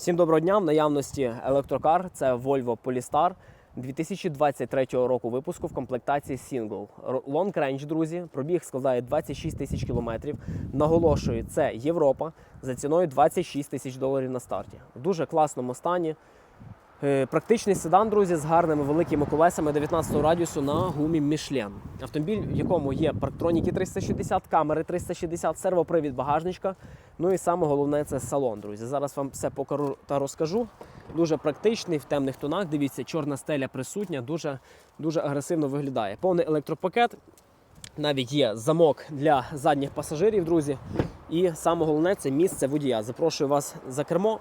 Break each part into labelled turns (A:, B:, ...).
A: Всім доброго дня. В наявності електрокар це Volvo Polestar 2023 року випуску в комплектації Single. Long Range, друзі, пробіг складає 26 тисяч кілометрів. Наголошую, це Європа за ціною 26 тисяч доларів на старті. В дуже класному стані. Е, Практичний седан, друзі, з гарними великими колесами 19 радіусу на гумі Michelin. Автомобіль, в якому є парктроніки 360, камери 360, сервопривід багажничка. Ну і саме головне це салон, друзі. Зараз вам все покажу та розкажу. Дуже практичний в темних тонах. Дивіться, чорна стеля присутня, дуже, дуже агресивно виглядає. Повний електропакет. Навіть є замок для задніх пасажирів, друзі. І саме головне це місце водія. Запрошую вас за кермо.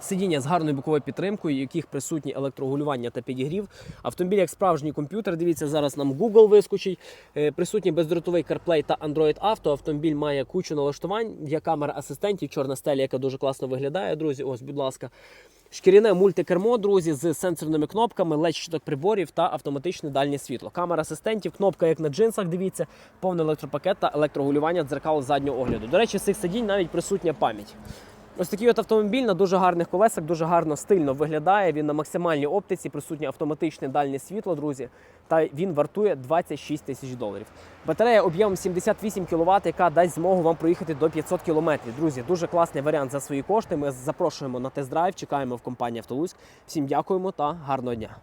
A: Сидіння з гарною боковою підтримкою, яких присутні електрогулювання та підігрів. Автомобіль як справжній комп'ютер. Дивіться, зараз нам Google вискочить. Е, Присутній бездротовий CarPlay та Android Auto. Автомобіль має кучу налаштувань. Є камера асистентів, чорна стеля, яка дуже класно виглядає. Друзі, ось, будь ласка. Шкіряне мультикермо, друзі, з сенсорними кнопками, LED щиток приборів та автоматичне дальнє світло. Камера асистентів, кнопка як на джинсах, дивіться, повний електропакет та електрогулювання дзеркал заднього огляду. До речі, з цих сидінь навіть присутня пам'ять. Ось такий от автомобіль на дуже гарних колесах, дуже гарно стильно виглядає. Він на максимальній оптиці, присутнє автоматичне дальнє світло, друзі. Та він вартує 26 тисяч доларів. Батарея об'ємом 78 кВт, яка дасть змогу вам проїхати до 500 км. Друзі, дуже класний варіант за свої кошти. Ми запрошуємо на тест-драйв. Чекаємо в компанії Автолуськ. Всім дякуємо та гарного дня.